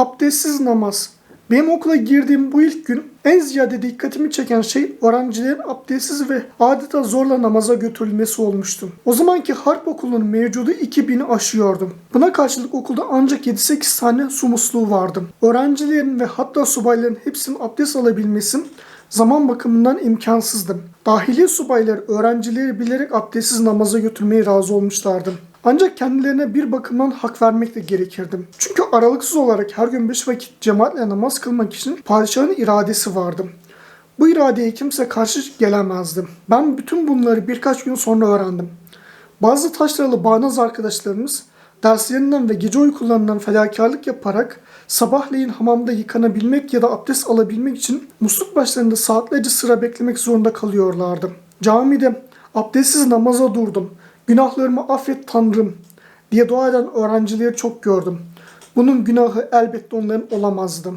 Abdestsiz namaz. Benim okula girdiğim bu ilk gün en ziyade dikkatimi çeken şey öğrencilerin abdestsiz ve adeta zorla namaza götürülmesi olmuştu. O zamanki harp okulunun mevcudu 2000'i aşıyordu. Buna karşılık okulda ancak 7-8 tane su musluğu vardı. Öğrencilerin ve hatta subayların hepsinin abdest alabilmesi zaman bakımından imkansızdı. Dahiliye subayları öğrencileri bilerek abdestsiz namaza götürmeye razı olmuşlardı. Ancak kendilerine bir bakımdan hak vermek de gerekirdi. Çünkü aralıksız olarak her gün beş vakit cemaatle namaz kılmak için padişahın iradesi vardı. Bu iradeye kimse karşı gelemezdi. Ben bütün bunları birkaç gün sonra öğrendim. Bazı taşralı bağnaz arkadaşlarımız derslerinden ve gece uykularından fedakarlık yaparak sabahleyin hamamda yıkanabilmek ya da abdest alabilmek için musluk başlarında saatlerce sıra beklemek zorunda kalıyorlardı. Camide abdestsiz namaza durdum. Günahlarımı affet Tanrım diye dua eden öğrencileri çok gördüm. Bunun günahı elbette onların olamazdı.